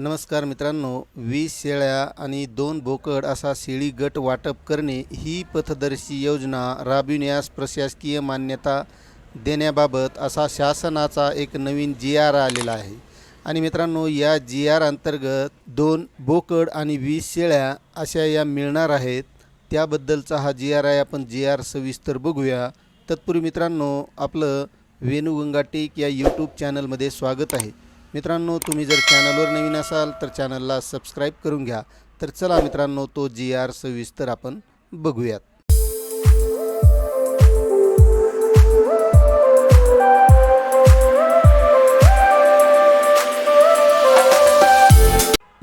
नमस्कार मित्रांनो वीस शेळ्या आणि दोन बोकड असा शेळी गट वाटप करणे ही पथदर्शी योजना राबविण्यास प्रशासकीय मान्यता देण्याबाबत असा शासनाचा एक नवीन जी आर आलेला आहे. आणि मित्रांनो या जी आर अंतर्गत दोन बोकड आणि वीस शेळ्या अशा या मिळणार आहेत. त्याबद्दलचा हा जी आर आहे. आपण जी आर सविस्तर बघूया. तत्पूर्वी मित्रांनो आपलं वेणुगंगाटेक या यूट्यूब चॅनलमध्ये स्वागत आहे. मित्रांनो तुम्ही जर चॅनलवर नवीन असाल तर चॅनलला सबस्क्राईब करून घ्या. तर चला मित्रांनो तो जी आर सविस्तर आपण बघूयात.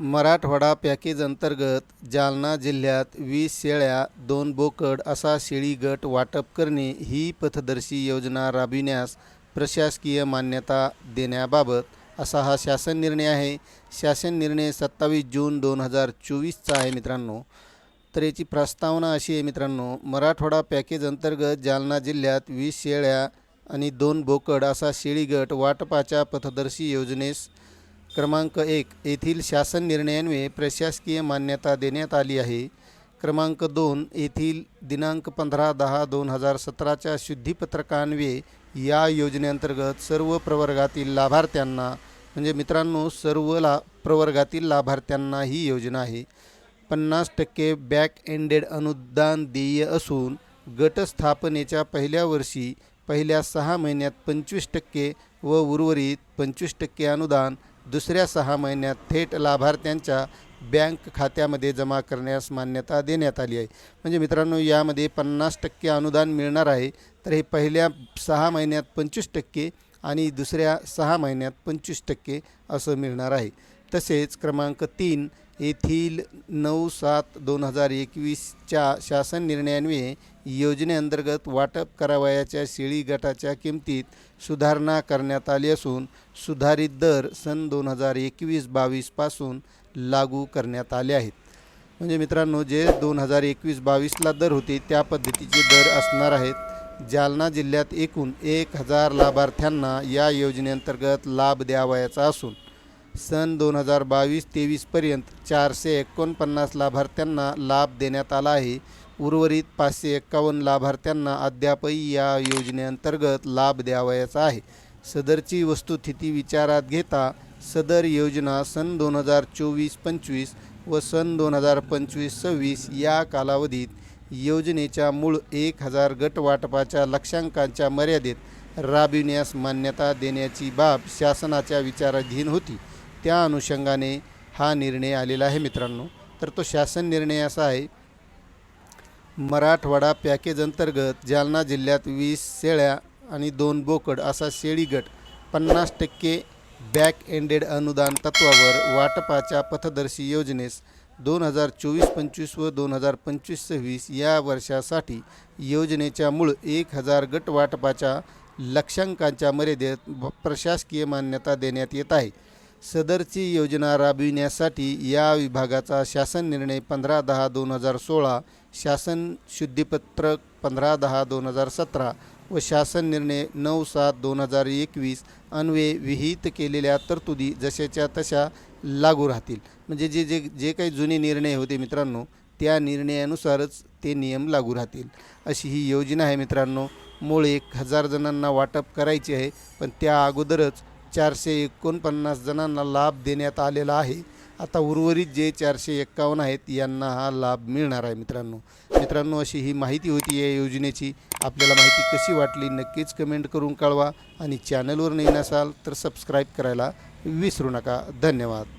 मराठवाडा पॅकेज अंतर्गत जालना जिल्ह्यात वीस शेळ्या दोन बोकड असा शेळी गट वाटप करणे ही पथदर्शी योजना राबविण्यास प्रशासकीय मान्यता देण्याबाबत असा हा शासन निर्णय आहे. शासन निर्णय सत्तावीस जून दोन हजार चोवीसचा आहे मित्रांनो. तर याची प्रस्तावना अशी आहे मित्रांनो मराठवाडा पॅकेज अंतर्गत जालना जिल्ह्यात वीस शेळ्या आणि दोन बोकड असा शेळीगट वाटपाच्या पथदर्शी योजनेस क्रमांक एक येथील शासन निर्णयान्वये प्रशासकीय मान्यता देण्यात आली आहे. क्रमांक दोन येथील दिनांक पंधरा दहा दोन हजार सतराच्या शुद्धीपत्रकान्वये या योजनेअंतर्गत सर्व प्रवर्गातील लाभार्थ्यांना म्हणजे मित्रांनो सर्व ला प्रवर्गातील लाभार्थ्यांना ही योजना आहे. पन्नास टक्के बॅक एंडेड अनुदान देय असून गटस्थापनेच्या पहिल्या वर्षी पहिल्या सहा महिन्यात पंचवीस टक्के व उर्वरित पंचवीस टक्के अनुदान दुसऱ्या सहा महिन्यात थेट लाभार्थ्यांच्या बँक खात्यामध्ये जमा करण्यास मान्यता देण्यात आली आहे. म्हणजे मित्रांनो यामध्ये पन्नास टक्के अनुदान मिळणार आहे. तर हे पहिल्या सहा महिन्यात पंचवीस टक्के आणि दुसऱ्या सहा महिन्यात पंचवीस टक्के असं मिळणार आहे. तसेच क्रमांक तीन येथील नऊ सात दोन हजार एकवीसच्या शासन निर्णयान्वये योजनेअंतर्गत वाटप करावयाच्या शेळी गटाच्या किमतीत सुधारणा करण्यात आली असून सुधारित दर सन दोन हजार एकवीस बावीसपासून लागू करण्यात आले आहेत. म्हणजे मित्रांनो जे दोन हजार एकवीस बावीसला दर होते त्या पद्धतीचे दर असणार आहेत. जालना जिल्ह्यात एकूण एक हजार लाभार्थ्यांना या योजनेअंतर्गत लाभ द्यावयाचा असून सन दोन हजार बावीस तेवीसपर्यंत चारशे एकोणपन्नास लाभार्थ्यांना लाभ देण्यात आला आहे. उर्वरित पाचशे एक्कावन्न लाभार्थ्यांना अद्यापही या योजनेअंतर्गत लाभ द्यावयाचा आहे. सदरची वस्तुस्थिती विचारात घेता सदर योजना सन दोन हजार चोवीस पंचवीस व सन दोन हजार पंचवीस सव्वीस या कालावधीत योजनेच्या मूळ एक हजार गट वाटपाच्या लक्षांकांच्या मर्यादेत राबविण्यास मान्यता देण्याची बाब शासनाच्या विचाराधीन होती. त्या अनुषंगाने हा निर्णय आलेला आहे मित्रांनो. तर तो शासन निर्णय असा आहे मराठवाडा पॅकेज अंतर्गत जालना जिल्ह्यात वीस शेळ्या आणि दोन बोकड असा शेळी गट पन्नास टक्के बॅक एंडेड अनुदान तत्वावर वाटपाच्या पथदर्शी योजनेस दोन हजार चोवीस पंचवीस व दोन हजार पंचवीस सव्वीस या वर्षासाठी योजनेच्या मूळ एक हजार गट वाटपाच्या लक्षांकांच्या मर्यादेत प्रशासकीय मान्यता देण्यात येत आहे. सदरची योजना राबविण्यासाठी या विभागाचा शासन निर्णय पंधरा दहा दोन हजार सोळा शासन शुद्धीपत्रक पंधरा दहा दोन हजार सतरा व शासन निर्णय नऊ सात दोन हजार एकवीस अन्वये विहित केलेल्या तरतुदी जशाच्या तशा लागू राहतील. म्हणजे जे जे जे काही जुने निर्णय होते मित्रांनो त्या निर्णयानुसारच ते नियम लागू राहतील. अशी ही योजना आहे मित्रांनो. मूळ एक हजार जणांना वाटप करायची आहे पण त्या अगोदरच चारशे एकोणपन्नास जणांना लाभ देण्यात आलेला आहे. आता उर्वरित जे चारशे एक्कावन्न आहेत यांना हा लाभ मिळणार आहे मित्रांनो. मित्रांनो अशी ही माहिती होती या योजनेची. आपल्याला माहिती कशी वाटली नक्कीच कमेंट करून कळवा. आणि चॅनलवर नवीन असाल तर सबस्क्राईब करायला विसरू नका. धन्यवाद.